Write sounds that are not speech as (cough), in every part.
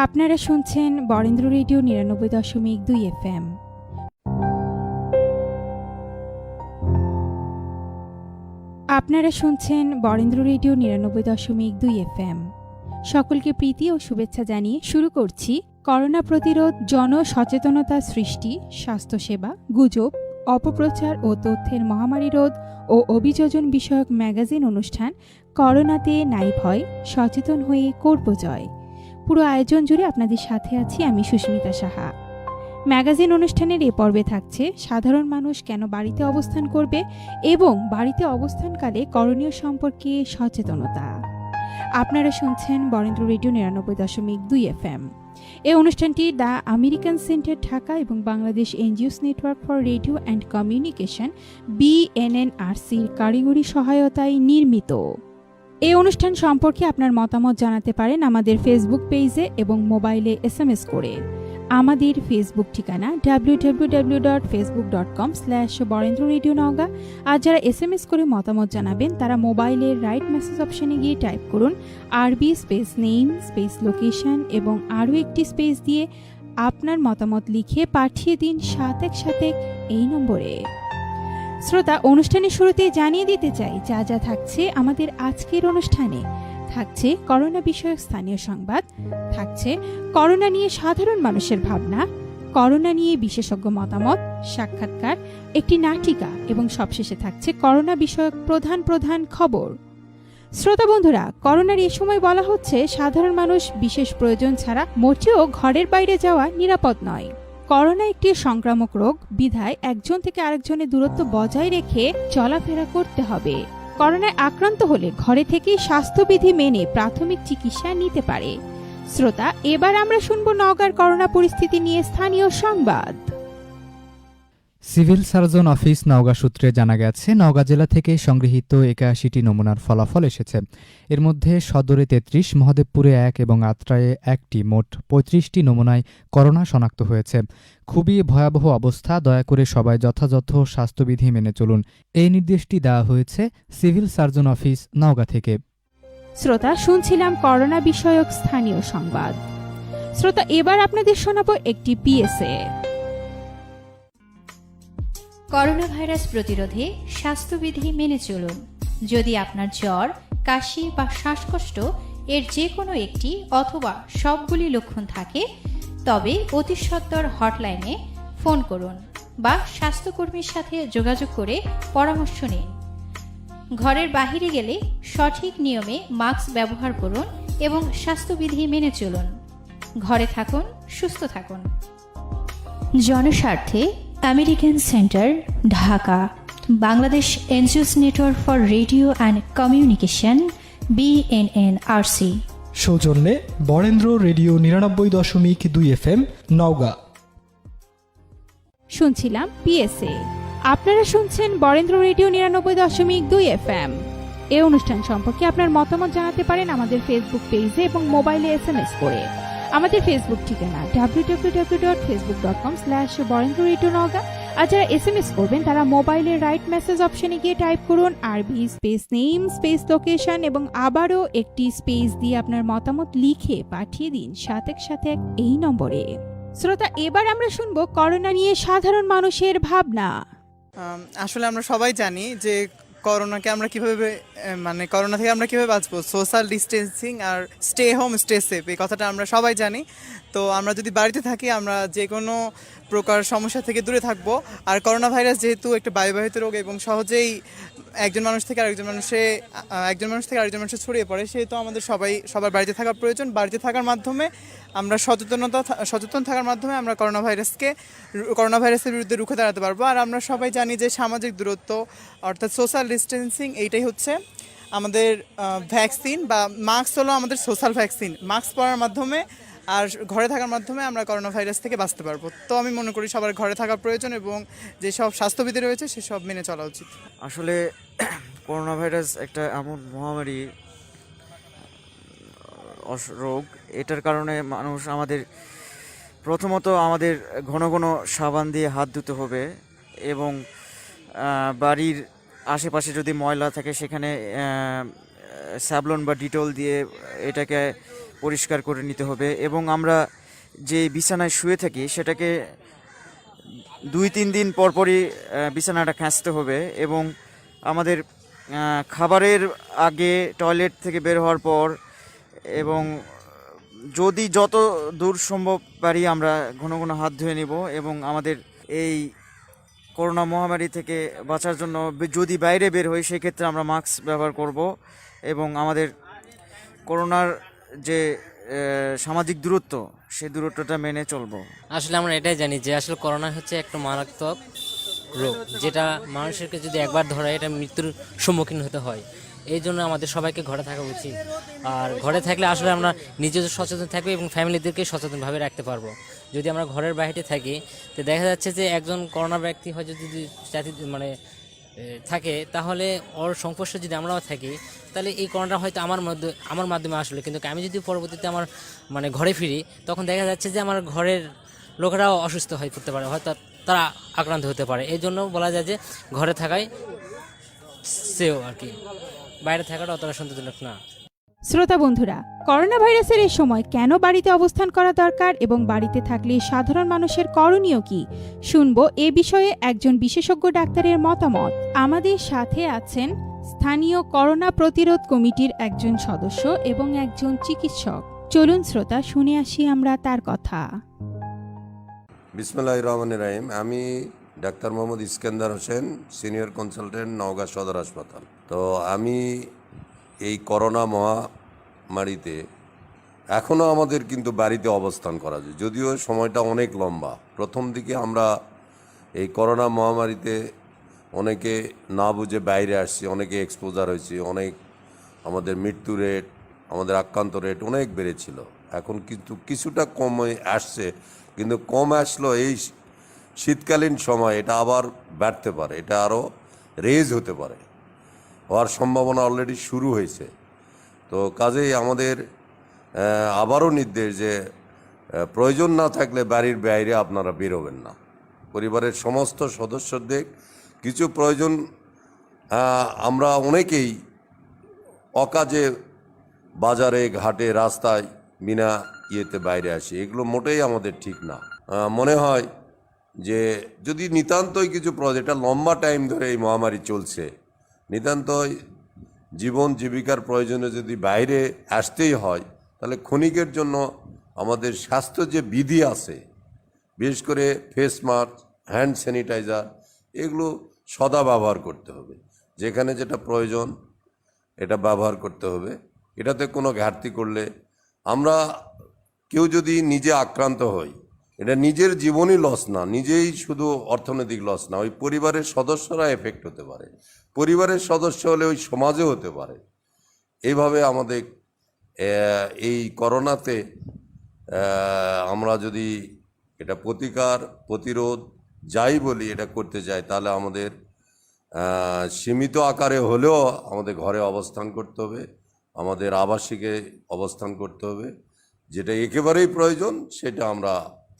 আপনারা শুনছেন বরেন্দ্র রেডিও নিরানব্বই দশমিক দুই এফ এম আপনারা শুনছেন বরেন্দ্র রেডিও নিরানব্বই দশমিক দুই এফ এম সকলকে প্রীতি ও শুভেচ্ছা জানিয়ে শুরু করছি করোনা প্রতিরোধ, জনসচেতনতা সৃষ্টি, স্বাস্থ্যসেবা, গুজব, অপপ্রচার ও তথ্যের মহামারী রোধ ও অভিযোজন বিষয়ক ম্যাগাজিন অনুষ্ঠান করোনাতে নাই ভয় সচেতন হয়ে করব জয়। পুরো আয়োজন জুড়ে আপনাদের সাথে আছি আমি সুস্মিতা সাহা। ম্যাগাজিন অনুষ্ঠানের এ পর্বে থাকছে, সাধারণ মানুষ কেন বাড়িতে অবস্থান করবে এবং বাড়িতে অবস্থানকালে করণীয় সম্পর্কে সচেতনতা। আপনারা শুনছেন বরেন্দ্র রেডিও নিরানব্বই দশমিক দুই এফ এম এই অনুষ্ঠানটি দ্য আমেরিকান সেন্টার ঢাকা এবং Bangladesh NGOs network for radio and communication, বিএনএনআরসির কারিগরি সহায়তায় নির্মিত। এই অনুষ্ঠান সম্পর্কে আপনার মতামত জানাতে পারেন আমাদের ফেসবুক পেজে এবং মোবাইলে এস এম এস করে। আমাদের ফেসবুক ঠিকানা W W W dot Facebook dot com slash Barendra radio Naogaon আর যারা এস এম এস করে মতামত জানাবেন, তারা মোবাইলের রাইট মেসেজ অপশনে গিয়ে টাইপ করুন আরবি স্পেস নেম স্পেস লোকেশন এবং আরও একটি স্পেস দিয়ে আপনার মতামত লিখে পাঠিয়ে দিন সাত এক সাত এক এই নম্বরে। শ্রোতা, অনুষ্ঠানের শুরুতে জানিয়ে দিতে চাই, যা যা থাকছে আমাদের আজকের অনুষ্ঠানে। থাকছে করোনা বিষয়ক স্থানীয় সংবাদ, থাকছে করোনা নিয়ে সাধারণ মানুষের ভাবনা, করোনা নিয়ে বিশেষজ্ঞ মতামত, সাক্ষাৎকার, একটি নাটিকা এবং সবশেষে থাকছে করোনা বিষয়ক প্রধান প্রধান খবর। শ্রোতা বন্ধুরা, করোনার এ সময় বলা হচ্ছে, সাধারণ মানুষ বিশেষ প্রয়োজন ছাড়া মোটেও ঘরের বাইরে যাওয়া নিরাপদ নয়। করোনা একটি সংক্রামক রোগ, বিধায় একজন থেকে আরেকজনের দূরত্ব বজায় রেখে চলাফেরা করতে হবে। করোনায় আক্রান্ত হলে ঘরে থেকেই স্বাস্থ্যবিধি মেনে প্রাথমিক চিকিৎসা নিতে পারে। শ্রোতা, এবার আমরা শুনব নওগাঁর করোনা পরিস্থিতি নিয়ে স্থানীয় সংবাদ। সিভিল সার্জন অফিস নওগাঁ সূত্রে জানা গেছে, নওগাঁ জেলা থেকে সংগৃহীত একাশিটি নমুনার ফলাফল এসেছে। এর মধ্যে সদরে তেত্রিশ মহাদেবপুরে এক এবং আত্রায়ে একটি মোট পঁয়ত্রিশটি নমুনায় করোনা শনাক্ত হয়েছে। খুবই ভয়াবহ অবস্থা দয়া করে সবাই যথাযথ স্বাস্থ্যবিধি মেনে চলুন। এই নির্দেশটি দেওয়া হয়েছে সিভিল সার্জন অফিস নওগাঁ থেকে। শ্রোতা শুনছিলাম করোনা বিষয়ক স্থানীয় সংবাদ। শ্রোতা এবার আপনাদের শোনাবো একটি পিএসএ। করোনা ভাইরাস প্রতিরোধে স্বাস্থ্যবিধি মেনে চলুন। যদি আপনার জ্বর, কাশি বা শ্বাসকষ্ট এর যে কোনো একটি অথবা সবগুলি লক্ষণ থাকে, তবে অতি সত্বর হটলাইনে ফোন করুন বা স্বাস্থ্যকর্মীর সাথে যোগাযোগ করে পরামর্শ নিন। ঘরের বাহিরে গেলে সঠিক নিয়মে মাস্ক ব্যবহার করুন এবং স্বাস্থ্যবিধি মেনে চলুন। ঘরে থাকুন, সুস্থ থাকুন। জনস্বার্থে American centre, Dhaka. Bangladesh NGOs network for radio and communication BNNRC সৌজন্যে বরেন্দ্র রেডিও নিরানব্বই দশমিক দুই এফ এম নওগাঁ। শুনছিলাম পিএসএ আপনারা শুনছেন বরেন্দ্র রেডিও নিরানব্বই দশমিক দুই এফ এম এই অনুষ্ঠান সম্পর্কে আপনার মতামত জানাতে পারেন আমাদের ফেসবুক পেজে এবং মোবাইলে এস এম এস করে। আমাদের ফেসবুক ঠিকানা W W W dot Facebook dot com slash Barendra radio Naogaon আর যারা এস এম এস করবেন তারা মোবাইলের রাইট মেসেজ অপশনে গিয়ে টাইপ করুন আরবি স্পেস নেম, স্পেস লোকেশন এবং আবারও একটি স্পেস দিয়ে আপনার মতামত লিখে পাঠিয়ে দিন সাত এক সাথে এক এই নম্বরে। শ্রোতা, এবার আমরা শুনব করোনা নিয়ে সাধারণ মানুষের ভাবনা। আসলে আমরা সবাই জানি যে করোনাকে আমরা কীভাবে মানে করোনা থেকে আমরা কীভাবে বাঁচবো। সোশ্যাল ডিস্টেন্সিং আর স্টে হোম, স্টে সেফ, এই কথাটা আমরা সবাই জানি। তো আমরা যদি বাড়িতে থাকি, আমরা যে কোনো প্রকার সমস্যা থেকে দূরে থাকব। আর করোনা ভাইরাস যেহেতু একটা বায়ুবাহিত রোগ এবং সহজেই একজন মানুষ থেকে আরেকজন মানুষে, একজন মানুষ থেকে আরেকজন মানুষে ছড়িয়ে পড়ে, সেহেতু আমাদের সবাই, সবার বাড়িতে থাকা প্রয়োজন। বাড়িতে থাকার মাধ্যমে আমরা সচেতনতা সচেতন থাকার মাধ্যমে আমরা করোনা ভাইরাসকে করোনা ভাইরাসের বিরুদ্ধে রুখে দাঁড়াতে পারব। আর আমরা সবাই জানি যে সামাজিক দূরত্ব, অর্থাৎ সোশ্যাল ডিস্টেন্সিং এইটাই হচ্ছে আমাদের ভ্যাকসিন বা মাস্ক হলো আমাদের সোশ্যাল ভ্যাকসিন মাস্ক পরার মাধ্যমে আর ঘরে থাকার মাধ্যমে আমরা করোনা ভাইরাস থেকে বাঁচতে পারব। তো আমি মনে করি সবার ঘরে থাকা প্রয়োজন এবং যেসব স্বাস্থ্যবিধি রয়েছে সেসব মেনে চলা উচিত। আসলে (clears throat) করোনা ভাইরাস একটা এমন মহামারী রোগ। এটার কারণে মানুষ আমাদের, প্রথমত আমাদের ঘন ঘন সাবান দিয়ে হাত ধুতে হবে এবং বাড়ির আশেপাশে যদি ময়লা থাকে সেখানে স্যাবলন বা ডিটল দিয়ে এটাকে পরিষ্কার করে নিতে হবে এবং আমরা যে বিছানায় শুয়ে থাকি সেটাকে দুই তিন দিন পরপরই বিছানাটা খাঁচতে হবে এবং আমাদের খাবারের আগে টয়লেট থেকে বের হওয়ার পর এবং যদি যত দূর সম্ভব পারি আমরা ঘন ঘন হাত ধুয়ে নিব এবং আমাদের এই করোনা মহামারী থেকে বাঁচার জন্য যদি বাইরে বের হই সেক্ষেত্রে আমরা মাস্ক ব্যবহার করব এবং আমাদের করোনার যে সামাজিক দূরত্ব সেই দূরত্বটা মেনে চলবো। আসলে আমরা এটাই জানি যে, আসলে করোনা হচ্ছে একটা মারাত্মক রোগ, যেটা মানুষেরকে যদি একবার ধরে, এটা মৃত্যুর সম্মুখীন হতে হয়। এই জন্য আমাদের সবাইকে ঘরে থাকা উচিত। আর ঘরে থাকলে আসলে আমরা নিজেও সচেতন থাকব এবং ফ্যামিলিদেরকে সচেতনভাবে রাখতে পারব। যদি আমরা ঘরের বাইরে থাকি, তো দেখা যাচ্ছে যে, একজন করোনা ব্যক্তি হয় যদি মানে থাকে, তাহলে ওর সংস্পর্শে যদি আমরাও থাকি, তাহলে এই করোনাটা হয়তো আমার মধ্যে, আমার মাধ্যমে আসলে। কিন্তু আমি যদি পরবর্তীতে আমার মানে ঘরে ফিরি, তখন দেখা যাচ্ছে যে আমার ঘরের লোকেরাও অসুস্থ হয়ে পড়তে পারে, হয়তো তারা আক্রান্ত হতে পারে। এই জন্য বলা যায় যে ঘরে থাকাই সেও আর কি। বাইরে থাকাটা অতটা সন্তোষজনক না। শ্রোতা বন্ধুরা করোনা ভাইরাসের এই সময় কেন বাড়িতে অবস্থান করা দরকার এবং বাড়িতে থাকলে সাধারণ মানুষের করণীয় কি? শুনব এ বিষয়ে একজন বিশেষজ্ঞ ডাক্তারের মতামত। আমাদের সাথে আছেন স্থানীয় করোনা প্রতিরোধ কমিটির একজন সদস্য এবং একজন চিকিৎসক। চলুন শ্রোতা, শুনে আসি আমরা তার কথা। বিসমুল্লাহ রহমান রাহিম আমি doctor Mohammad Iskandar Hossain, senior consultant, Naogaon সদর হাসপাতাল। তো আমি এই করোনা মহামারীতে এখনও আমাদের কিন্তু বাড়িতে অবস্থান করা যায়। যদিও সময়টা অনেক লম্বা। প্রথম দিকে আমরা এই করোনা মহামারীতে অনেকে না বুঝে বাইরে আসছি, অনেকে এক্সপোজার হয়েছি, অনেক আমাদের মৃত্যু রেট আমাদের আক্রান্ত রেট অনেক বেড়েছিল। এখন কিন্তু কিছুটা কমে আসছে, কিন্তু কম আসলো এই শীতকালীন সময় এটা আবার বাড়তে পারে, এটা আরও রেজ হতে পারে। হওয়ার সম্ভাবনা অলরেডি শুরু হয়েছে। তো কাজেই আমাদের আবারও নির্দেশ যে প্রয়োজন না থাকলে বাড়ির বাইরে আপনারা বেরোবেন না। পরিবারের সমস্ত সদস্যদের কিছু প্রয়োজন আমরা অনেকেই অকাজে বাজারে, ঘাটে, রাস্তায়, বিনা ইয়েতে বাইরে আসি। এগুলো মোটেই আমাদের ঠিক না। মনে হয় যে, যদি নিতান্তই কিছু প্রয়োজন এটা লম্বা টাইম ধরে এই মহামারী চলছে নিতান্তই জীবন জীবিকার প্রয়োজনে যদি বাইরে আসতেই হয়, তাহলে ক্ষণিকের জন্য আমাদের স্বাস্থ্য যে বিধি আছে, বিশেষ করে ফেস মাস্ক, হ্যান্ড স্যানিটাইজার, এগুলো সদা ব্যবহার করতে হবে। যেখানে যেটা প্রয়োজন, এটা ব্যবহার করতে হবে। এটাতে কোনো ঘাটতি করলে আমরা কেউ যদি নিজে আক্রান্ত হই, এটা নিজের জীবনই লস না, নিজেই শুধু অর্থনৈতিক লস না, ওই পরিবারের সদস্যরা এফেক্ট হতে পারে। পরিবারের সদস্য হলে ওই সমাজে হতে পারে। এইভাবে আমাদের এই করোনাতে আমরা যদি এটা প্রতিকার, প্রতিরোধ, যাই বলি এটা করতে চাই তাহলে আমাদের সীমিত আকারে হলেও আমাদের ঘরে অবস্থান করতে হবে, আমাদের আবাসিকে অবস্থান করতে হবে। যেটা একেবারেই প্রয়োজন, সেটা আমরা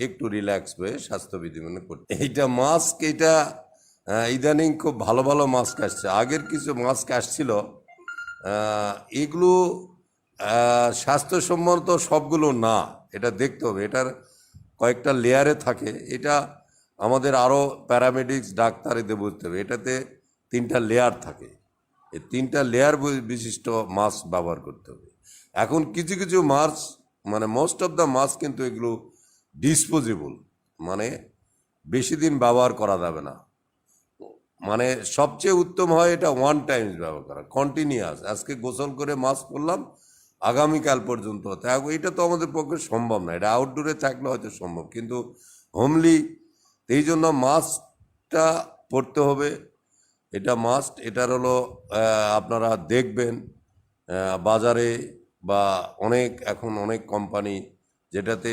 একটু রিল্যাক্স হয়ে স্বাস্থ্যবিধি মেনে করতে এইটা মাস্ক এটা ইদানিং খুব ভালো ভালো মাস্ক আসছে। আগের কিছু মাস্ক আসছিল এগুলো স্বাস্থ্যসম্মত সবগুলো না, এটা দেখতে হবে। এটার কয়েকটা লেয়ারে থাকে, এটা আমাদের আরও প্যারামেডিক্স ডাক্তার এতে বুঝতে হবে। এটাতে তিনটা লেয়ার থাকে। এই তিনটা লেয়ার বিশিষ্ট মাস্ক ব্যবহার করতে হবে। এখন কিছু কিছু মাস্ক মানে মোস্ট অফ দ্য মাস্ক কিন্তু এগুলো ডিসপোজেবল মানে বেশি দিন ব্যবহার করা যাবে না। মানে সবচেয়ে উত্তম হয় এটা ওয়ান টাইমস ব্যবহার করা কন্টিনিউয়াস আজকে গোসল করে মাস্ক পরলাম, আগামীকাল পর্যন্ত এটা তো আমাদের পক্ষে সম্ভব না, এটা আউটডোরে থাকলে হয়তো সম্ভব, কিন্তু হোমলি এই জন্য মাস্কটা পরতে হবে। এটা মাস্ট এটার হলো আপনারা দেখবেন বাজারে বা অনেক, এখন অনেক কোম্পানি যেটাতে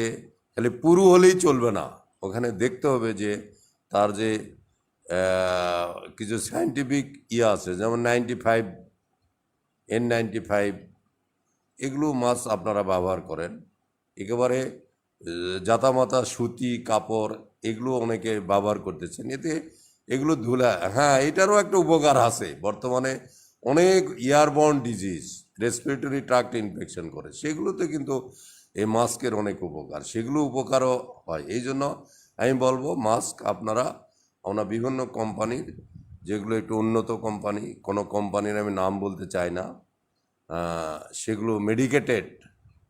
খালি পুরু হলেই চলবে না, ওখানে দেখতে হবে যে তার যে কিছু সায়েন্টিফিক ইয়ে আছে, যেমন ninety five N ninety five এগুলো মাছ আপনারা ব্যবহার করেন। একেবারে জাতামাতা, সুতি, কাপড়, এগুলো অনেকে ব্যবহার করতেছেন। এতে এগুলো ধুলা হ্যাঁ এটারও একটা উপকার আছে। বর্তমানে অনেক airborne disease respiratory tract infection করে। সেগুলোতে কিন্তু এই মাস্কের অনেক উপকার। সেগুলো উপকারও হয়। এই জন্য আমি বলব, মাস্ক আপনারা আমরা বিভিন্ন কোম্পানির, যেগুলো একটু উন্নত কোম্পানি, কোনো কোম্পানির আমি নাম বলতে চাই না সেগুলো মেডিকেটেড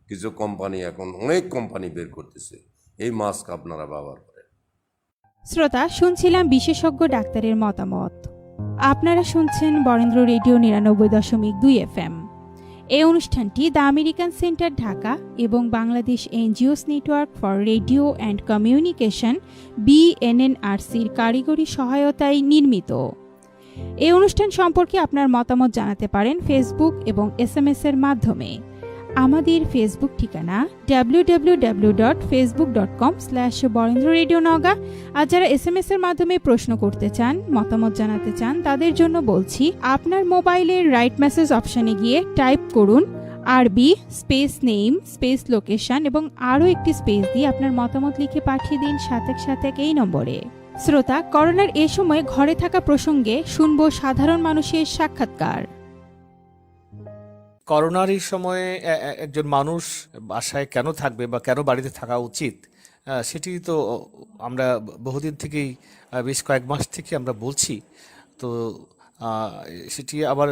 কিছু কোম্পানি এখন অনেক কোম্পানি বের করতেছে। এই মাস্ক আপনারা ব্যবহার করেন। শ্রোতা, শুনছিলাম বিশেষজ্ঞ ডাক্তারের মতামত। আপনারা শুনছেন বরেন্দ্র রেডিও নিরানব্বই দশমিক দুই এফএম। এই অনুষ্ঠানটি দ্য আমেরিকান সেন্টার ঢাকা এবং Bangladesh NGOs network for radio and communication, বিএনএনআরসির কারিগরি সহায়তায় নির্মিত। এই অনুষ্ঠান সম্পর্কে আপনার মতামত জানাতে পারেন ফেসবুক এবং এস এর মাধ্যমে। আমাদের ফেসবুক ঠিকানা W W W dot Facebook dot com slash Barendra radio Naogaon আর যারা এস এম এর মাধ্যমে প্রশ্ন করতে চান, মতামত জানাতে চান, তাদের জন্য বলছি, আপনার মোবাইলের রাইট মেসেজ অপশানে গিয়ে টাইপ করুন আরবি স্পেস নেম স্পেস লোকেশন এবং আরও একটি স্পেস দিয়ে আপনার মতামত লিখে পাঠিয়ে দিন সাতেক সাতেক এই নম্বরে। শ্রোতা, করোনার এ সময় ঘরে থাকা প্রসঙ্গে শুনব সাধারণ মানুষের সাক্ষাৎকার। করোনার এই সময়ে একজন মানুষ বাসায় কেন থাকবে বা কেন বাড়িতে থাকা উচিত সেটি তো আমরা বহুদিন থেকেই বেশ কয়েক মাস থেকে আমরা বলছি। তো সেটি আবার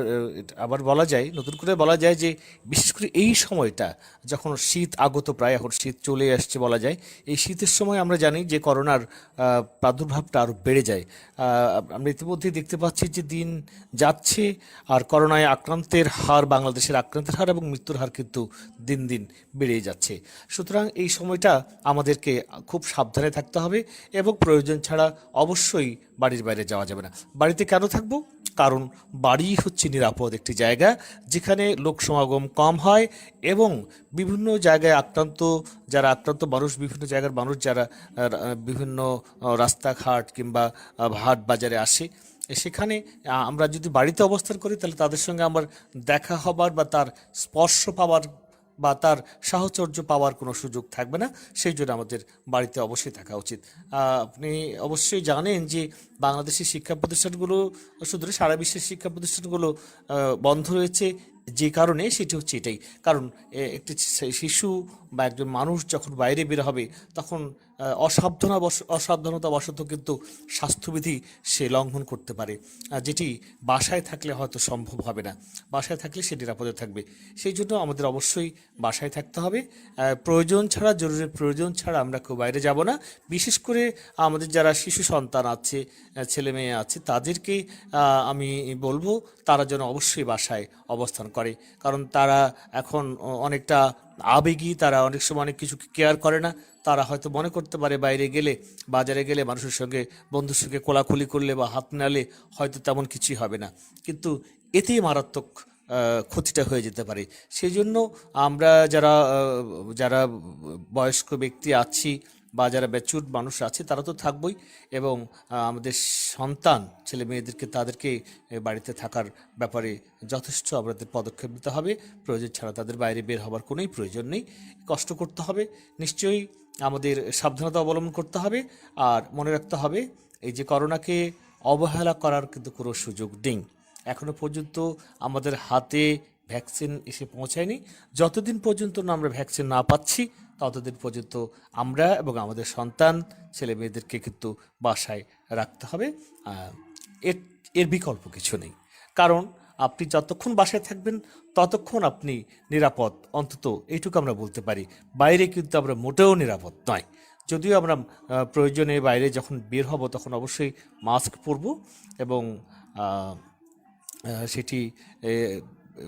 আবার বলা যায়, নতুন করে বলা যায় যে বিশেষ করে এই সময়টা, যখন শীত আগত প্রায়, এখন শীত চলে আসছে বলা যায়, এই শীতের সময় আমরা জানি যে করোনার প্রাদুর্ভাবটা আরও বেড়ে যায়। আমরা ইতিমধ্যেই দেখতে পাচ্ছি যে দিন যাচ্ছে, আর করোনায় আক্রান্তের হার, বাংলাদেশের আক্রান্তের হার এবং মৃত্যুর হার কিন্তু দিন দিন বেড়ে যাচ্ছে। সুতরাং এই সময়টা আমাদেরকে খুব সাবধানে থাকতে হবে এবং প্রয়োজন ছাড়া অবশ্যই বাড়ির বাইরে যাওয়া যাবে না। বাড়িতে কেন থাকব? কারণ বাড়ি হচ্ছে নিরাপদ একটি জায়গা, যেখানে লোক সমাগম কম হয় এবং বিভিন্ন জায়গায় আক্রান্ত, যারা আক্রান্ত মানুষ, বিভিন্ন জায়গার মানুষ যারা বিভিন্ন রাস্তাঘাট কিংবা হাট বাজারে আসে, সেখানে আমরা যদি বাড়িতে অবস্থান করি, তাহলে তাদের সঙ্গে আমার দেখা হবার বা তার স্পর্শ পাওয়ার বা তার সাহচর্য পাওয়ার কোনো সুযোগ থাকবে না, সেই জন্য আমাদের বাড়িতে অবশ্যই থাকা উচিত। আপনি অবশ্যই জানেন যে বাংলাদেশের শিক্ষা প্রতিষ্ঠানগুলো শুধু সারা বিশ্বের শিক্ষা প্রতিষ্ঠানগুলো বন্ধ রয়েছে। যে কারণে সেটি হচ্ছে এটাই। কারণ একটি শিশু বা একজন মানুষ যখন বাইরে বের হবে, তখন অসাবধানা অসাবধানতা বশত কিন্তু স্বাস্থ্যবিধি সে লঙ্ঘন করতে পারে। যেটি বাসায় থাকলে হয়তো সম্ভব হবে না। বাসায় থাকলে সে নিরাপদে থাকবে। সেই জন্য আমাদের অবশ্যই বাসায় থাকতে হবে। প্রয়োজন ছাড়া, জরুরি প্রয়োজন ছাড়া আমরা কেউ বাইরে যাব না। বিশেষ করে আমাদের যারা শিশু সন্তান আছে ছেলে মেয়ে আছে, তাদেরকে আমি বলব তারা যেন অবশ্যই বাসায় অবস্থান করে। কারণ তারা এখন অনেকটা আবেগী, তারা অনেক সময় অনেক কিছু কেয়ার করে না। তারা হয়তো মনে করতে পারে বাইরে গেলে, বাজারে গেলে মানুষের সঙ্গে, বন্ধুর সঙ্গে কোলাকুলি করলে বা হাত নালে হয়তো তেমন কিছুই হবে না। কিন্তু এতেই মারাত্মক ক্ষতিটা হয়ে যেতে পারে। সেই জন্য আমরা যারা যারা বয়স্ক ব্যক্তি আছি বা যারা ম্যাচুর মানুষ আছে, তারা তো থাকবই এবং আমাদের সন্তান, ছেলে মেয়েদেরকে তাদেরকে বাড়িতে থাকার ব্যাপারে যথেষ্ট আমাদের পদক্ষেপ নিতে হবে। প্রয়োজন ছাড়া তাদের বাইরে বের হবার কোনোই প্রয়োজন নেই। কষ্ট করতে হবে, নিশ্চয়ই আমাদের সাবধানতা অবলম্বন করতে হবে। আর মনে রাখতে হবে, এই যে করোনাকে অবহেলা করার কিন্তু কোনো সুযোগ নেই। এখনও পর্যন্ত আমাদের হাতে ভ্যাকসিন এসে পৌঁছায়নি। যতদিন পর্যন্ত না আমরা ভ্যাকসিন না পাচ্ছি ততদিন পর্যন্ত আমরা এবং আমাদের সন্তান, ছেলে মেয়েদেরকে কিন্তু বাসায় রাখতে হবে। এর এর বিকল্প কিছু নেই। কারণ আপনি যতক্ষণ বাসায় থাকবেন, ততক্ষণ আপনি নিরাপদ। অন্তত এইটুকু আমরা বলতে পারি। বাইরে কিন্তু আমরা মোটেও নিরাপদ নয়। যদিও আমরা প্রয়োজনে বাইরে যখন বের হব, তখন অবশ্যই মাস্ক পরব এবং সেটি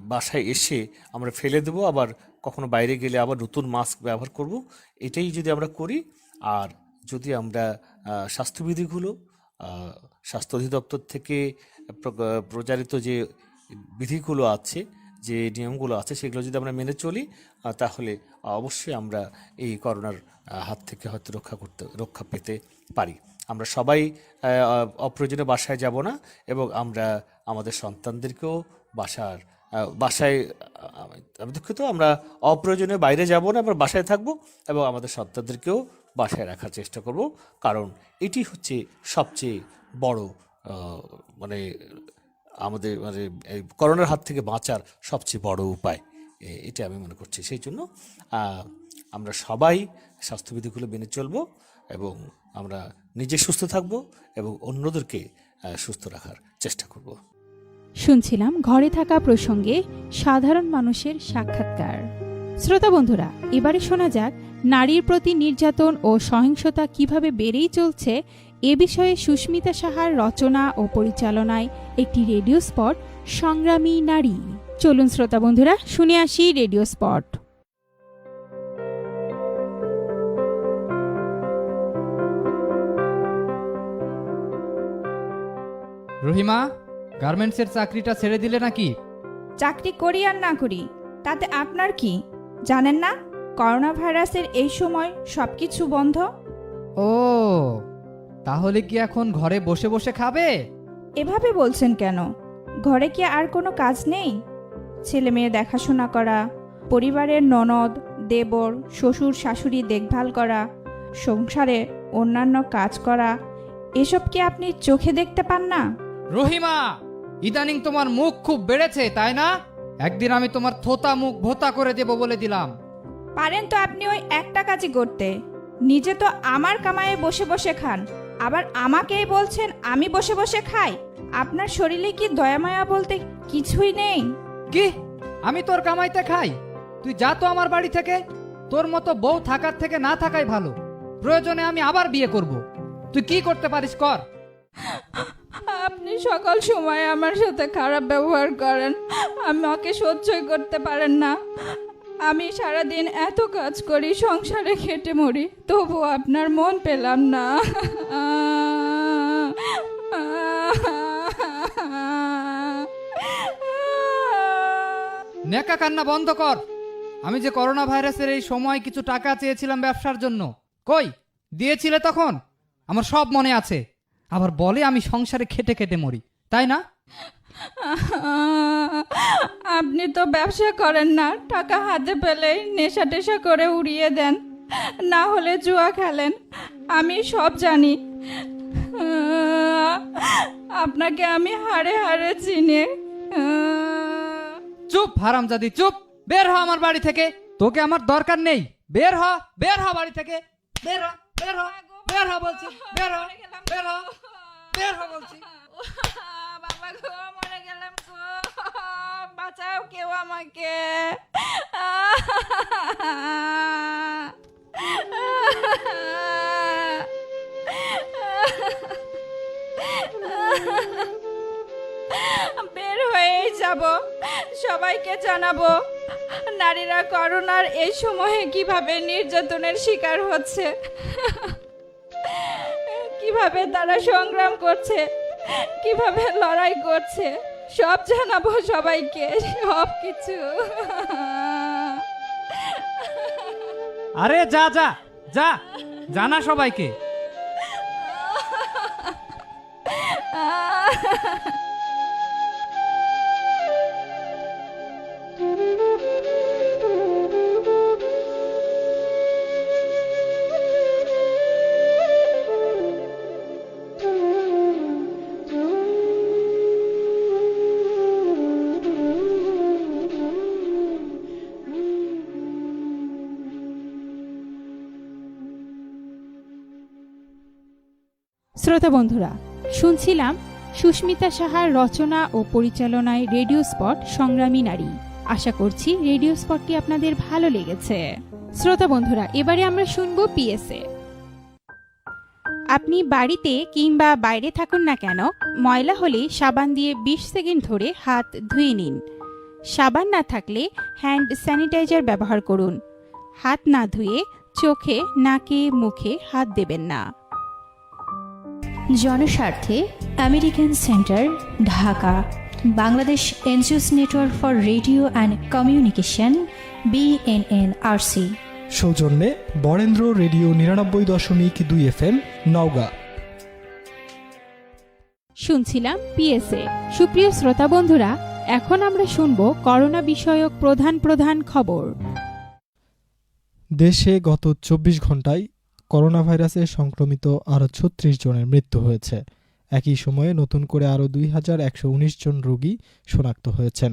বাসায় এসে আমরা ফেলে দেবো আবার কখনো বাইরে গেলে আবার নতুন মাস্ক ব্যবহার করব। এটাই যদি আমরা করি আর যদি আমরা স্বাস্থ্যবিধিগুলো স্বাস্থ্য অধিদপ্তর থেকে প্রচারিত যে বিধিগুলো আছে যে নিয়মগুলো আছে সেগুলো যদি আমরা মেনে চলি তাহলে অবশ্যই আমরা এই করোনার হাত থেকে হয়তো রক্ষা করতে রক্ষা পেতে পারি। আমরা সবাই আহ, অপ্রয়োজনে বাসায় যাব না এবং আমরা আমাদের সন্তানদেরকেও বাসার বাসায় আমি দুঃখিত, আমরা অপ্রয়োজনে বাইরে যাব না, আমরা বাসায় থাকব এবং আমাদের সন্তানদেরকেও বাসায় রাখার চেষ্টা করব। কারণ এটি হচ্ছে সবচেয়ে বড় মানে আমাদের মানে এই করোনার হাত থেকে বাঁচার সবচেয়ে বড় উপায়। এটা আমি মনে করছি। সেই জন্য আমরা সবাই স্বাস্থ্যবিধিগুলো মেনে চলবো এবং আমরা নিজে সুস্থ থাকব এবং অন্যদেরকে সুস্থ রাখার চেষ্টা করব। শুনছিলাম ঘরে থাকা প্রসঙ্গে সাধারণ মানুষের সাক্ষাৎকার। শ্রোতা বন্ধুরা, এবারে শোনা যাক নারীর প্রতি নির্যাতন ও সহিংসতা কীভাবে বেড়েই চলছে এ বিষয়ে সুস্মিতা সাহার রচনা ও পরিচালনায় একটি রেডিও স্পট, সংগ্রামী নারী। চলুন শ্রোতা বন্ধুরা, শুনে আসি রেডিও স্পট। রহিমা? গার্মেন্টসের চাকরিটা ছেড়ে দিলে নাকি? চাকরি করি আর না করি তাতে আপনার কি? জানেন না করোনা ভাইরাসের এই সময় সবকিছু বন্ধ? ও তাহলে কি এখন ঘরে বসে বসে খাবে? এভাবে বলছেন কেন? ঘরে কি আর কোনো কাজ নেই? ছেলে মেয়ে দেখাশোনা করা পরিবারের ননদ দেবর শ্বশুর শাশুড়ি দেখভাল করা সংসারে অন্যান্য কাজ করা এসব কি আপনি চোখে দেখতে পান না? রহিমা! ইদানিং তোমার মুখ খুব বেড়েছে তাই না? একদিন আমি তোমার থোতা মুখ ভোতা করে দেব বলে দিলাম। পারেন তো আপনি ওই একটা কাজই করতে। নিজে তো আমার কামায়ে বসে বসে খান। আবার আমাকেই বলছেন আমি বসে বসে খাই। আপনার শরীরে কি দয়ামায়া বলতে কিছুই নেই? কি? আমি তোর কামাইতে খাই? তুই যা তো আমার বাড়ি থেকে। তোর মতো বউ থাকার থেকে না থাকাই ভালো। প্রয়োজনে আমি আবার বিয়ে করব। তুই কি করতে পারিস কর। আপনি সকল সময় আমার সাথে খারাপ ব্যবহার করেন। আমাকে সহ্যই করতে পারেন না। আমি সারাদিন এত কাজ করি, সংসারে খেটে মরি তবু আপনার মন পেলাম না। নেকা কান্না বন্ধ কর। আমি যে করোনা ভাইরাসের এই সময় কিছু টাকা চেয়েছিলাম ব্যবসার জন্য। কই? দিয়েছিলে তখন? আমার সব মনে আছে। আবার বলে আমি সংসারে খেটে খেটে মরি তাই না? আপনি তো ব্যবসা করেন না টাকা হাতে পেলেই নেশা টেশা করে উড়িয়ে দেন না হলে জুয়া খেলেন আমি সব জানি। আপনাকে আমি হাড়ে হাড়ে চিনি। চুপ হারামজাদি চুপ। বের হ আমার বাড়ি থেকে। তোকে আমার দরকার নেই। বের হ বের হ বাড়ি থেকে। বের হ বের হ। বের হ বলছি বের হ বের হ বের হ বলছি। বাবা গো মরে গেলাম গো। বাঁচাও কেউ আমাকে। বের হয়েই যাব সবাইকে জানাব নারীরা করোনার এই সময়ে কীভাবে নির্যাতনের শিকার হচ্ছে। কীভাবে তারা সংগ্রাম করছে? কীভাবে লড়াই করছে? সব জানাব সবাইকে সব কিছু আরে যা যা যা জানা সবাইকে। (laughs) শ্রোতা বন্ধুরা, শুনছিলাম সুস্মিতা সাহার রচনা ও পরিচালনায় রেডিও স্পট সংগ্রামী নারী। আশা করছি রেডিও স্পটটি আপনাদের ভালো লেগেছে। শ্রোতা বন্ধুরা, এবারে আমরা শুনব পিএসএ আপনি বাড়িতে কিংবা বাইরে থাকুন না কেন, ময়লা হলে সাবান দিয়ে ২০ সেকেন্ড ধরে হাত ধুয়ে নিন। সাবান না থাকলে হ্যান্ড স্যানিটাইজার ব্যবহার করুন। হাত না ধুয়ে চোখে, নাকে, মুখে হাত দেবেন না। জনস্বার্থে American centre Dhaka. Bangladesh NGOs network for radio and communication BNNRC সৌজন্যে বরেন্দ্র রেডিও নিরানব্বই দশমিক দুই এফ এম নওগাঁ। শুনছিলাম পিএসএ সুপ্রিয় শ্রোতা বন্ধুরা এখন আমরা শুনব করোনা বিষয়ক প্রধান প্রধান খবর। দেশে গত চব্বিশ ঘন্টায় করোনা ভাইরাসে সংক্রমিত আরও ছত্রিশ জনের মৃত্যু হয়েছে। একই সময়ে নতুন করে আরও দুই হাজার একশো উনিশ জন রোগী শনাক্ত হয়েছেন।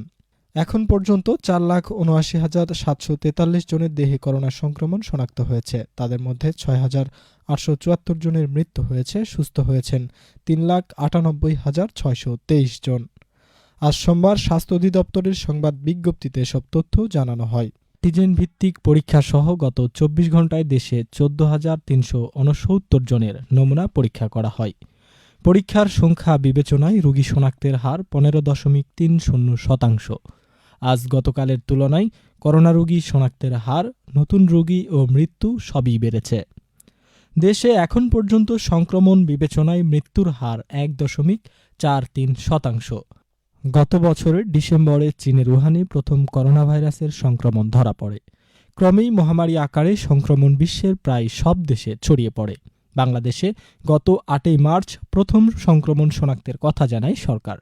এখন পর্যন্ত চার লাখ উনআশি হাজার সাতশো তেতাল্লিশ জনের দেহে করোনা সংক্রমণ শনাক্ত হয়েছে। তাদের মধ্যে ছয় হাজার আটশো চুয়াত্তর জনের মৃত্যু হয়েছে, সুস্থ হয়েছেন তিন লাখ আটানব্বই হাজার ছয়শো তেইশ জন। আজ সোমবার স্বাস্থ্য অধিদপ্তরের সংবাদ বিজ্ঞপ্তিতে এসব তথ্য জানানো হয়। টিজেন ভিত্তিক পরীক্ষা সহ গত চব্বিশ ঘন্টায় দেশে চোদ্দ হাজার তিনশো উনসত্তর জনের নমুনা পরীক্ষা করা হয়। পরীক্ষার সংখ্যা বিবেচনায় রোগী শনাক্তের হার পনেরো দশমিক তিন শূন্য শতাংশ। আজ গতকালের তুলনায় করোনা রোগী শনাক্তের হার, নতুন রোগী ও মৃত্যু সবই বেড়েছে। দেশে এখন পর্যন্ত সংক্রমণ বিবেচনায় মৃত্যুর হার এক দশমিক চার তিন শতাংশ। গত বছরের ডিসেম্বরে চীনের উহানে প্রথম করোনা ভাইরাসের সংক্রমণ ধরা পড়ে। ক্রমেই মহামারী আকারে সংক্রমণ বিশ্বের প্রায় সব দেশে ছড়িয়ে পড়ে। বাংলাদেশে গত আটই মার্চ প্রথম সংক্রমণ শনাক্তের কথা জানায় সরকার।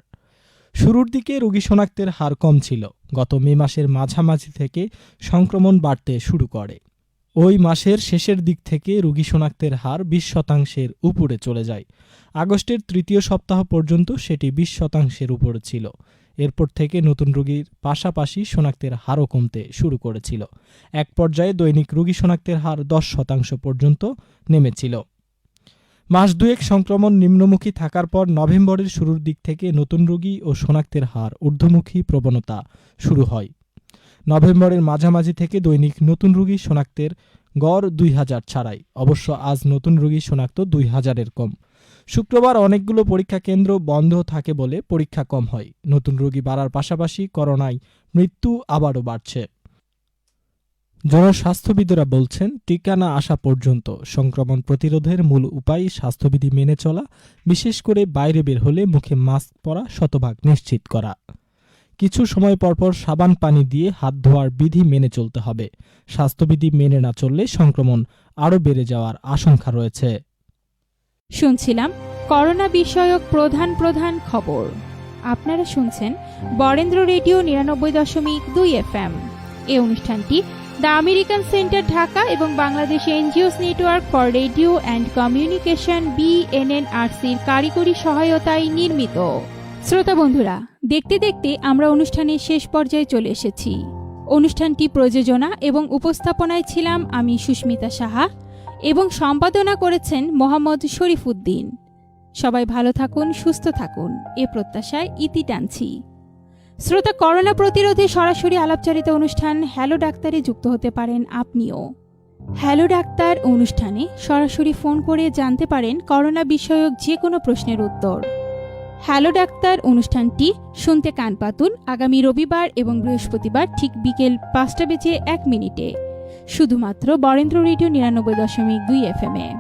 শুরুর দিকে রোগী শনাক্তের হার কম ছিল। গত মে মাসের মাঝামাঝি থেকে সংক্রমণ বাড়তে শুরু করে। ওই মাসের শেষের দিক থেকে রোগী শনাক্তের হার বিশ শতাংশের উপরে চলে যায়। আগস্টের তৃতীয় সপ্তাহ পর্যন্ত সেটি বিশ শতাংশের উপরে ছিল। এরপর থেকে নতুন রোগীর পাশাপাশি শনাক্তের হারও কমতে শুরু করেছিল। এক পর্যায়ে দৈনিক রোগী শনাক্তের হার দশ শতাংশ পর্যন্ত নেমেছিল। মাস দুয়েক সংক্রমণ নিম্নমুখী থাকার পর নভেম্বরের শুরুর দিক থেকে নতুন রোগী ও শনাক্তের হার ঊর্ধ্বমুখী প্রবণতা শুরু হয়। নভেম্বরের মাঝামাঝি থেকে দৈনিক নতুন রোগী শনাক্তের গড় দুই হাজার ছাড়াই। অবশ্য আজ নতুন রোগী শনাক্ত দুই হাজারের কম। শুক্রবার অনেকগুলো পরীক্ষা কেন্দ্র বন্ধ থাকে বলে পরীক্ষা কম হয়। নতুন রোগী বাড়ার পাশাপাশি করোনায় মৃত্যু আবারও বাড়ছে। জনস্বাস্থ্যবিদরা বলছেন, টিকা না আসা পর্যন্ত সংক্রমণ প্রতিরোধের মূল উপায় স্বাস্থ্যবিধি মেনে চলা, বিশেষ করে বাইরে বের হলে মুখে মাস্ক পরা শতভাগ নিশ্চিত করা। কিছু সময় পরপর সাবান পানি দিয়ে হাত ধোয়ার বিধি মেনে চলতে হবে। স্বাস্থ্যবিধি মেনে না চললে সংক্রমণ আরও বেড়ে যাওয়ার আশঙ্কা রয়েছে। শুনছিলাম করোনা বিষয়ক প্রধান প্রধান খবর। আপনারা শুনছেন বরেন্দ্র রেডিও নিরানব্বই দশমিক দুই এফ এম এই অনুষ্ঠানটি দ্য আমেরিকান সেন্টার ঢাকা এবং Bangladesh NGOs network for radio and communication বিএনএনআরসির কারিগরি সহায়তায় নির্মিত। শ্রোতা বন্ধুরা, দেখতে দেখতে আমরা অনুষ্ঠানের শেষ পর্যায়ে চলে এসেছি। অনুষ্ঠানটি প্রযোজনা এবং উপস্থাপনায় ছিলাম আমি সুস্মিতা সাহা এবং সম্পাদনা করেছেন মোহাম্মদ শরীফ উদ্দিন সবাই ভালো থাকুন, সুস্থ থাকুন, এ প্রত্যাশায় ইতি টানছি। শ্রোতা করোনা প্রতিরোধে সরাসরি আলাপচারিত অনুষ্ঠান হ্যালো ডাক্তারে যুক্ত হতে পারেন আপনিও। হ্যালো ডাক্তার অনুষ্ঠানে সরাসরি ফোন করে জানতে পারেন করোনা বিষয়ক যে কোনো প্রশ্নের উত্তর। হ্যালো ডাক্তার, অনুষ্ঠানটি শুনতে কান পাতুন আগামী রবিবার এবং বৃহস্পতিবার ঠিক বিকেল পাঁচটা বেজে এক মিনিটে। শুধুমাত্র বরেন্দ্র রেডিও নিরানব্বই দশমিক দুই এফ এ।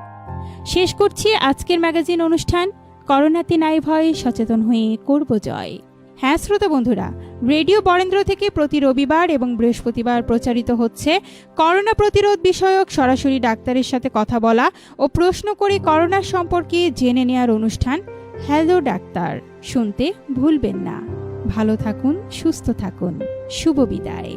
শেষ করছি আজকের ম্যাগাজিন অনুষ্ঠান। করোনাতে নাই ভয় সচেতন হয়ে করব জয়। হ্যাঁ শ্রোতা বন্ধুরা, রেডিও বরেন্দ্র থেকে প্রতি রবিবার এবং বৃহস্পতিবার প্রচারিত হচ্ছে করোনা প্রতিরোধ বিষয়ক সরাসরি ডাক্তারের সাথে কথা বলা ও প্রশ্ন করে করোনা সম্পর্কে জেনে নেয়ার অনুষ্ঠান হ্যালো ডাক্তার শুনতে ভুলবেন না। ভালো থাকুন সুস্থ থাকুন। শুভ বিদায়।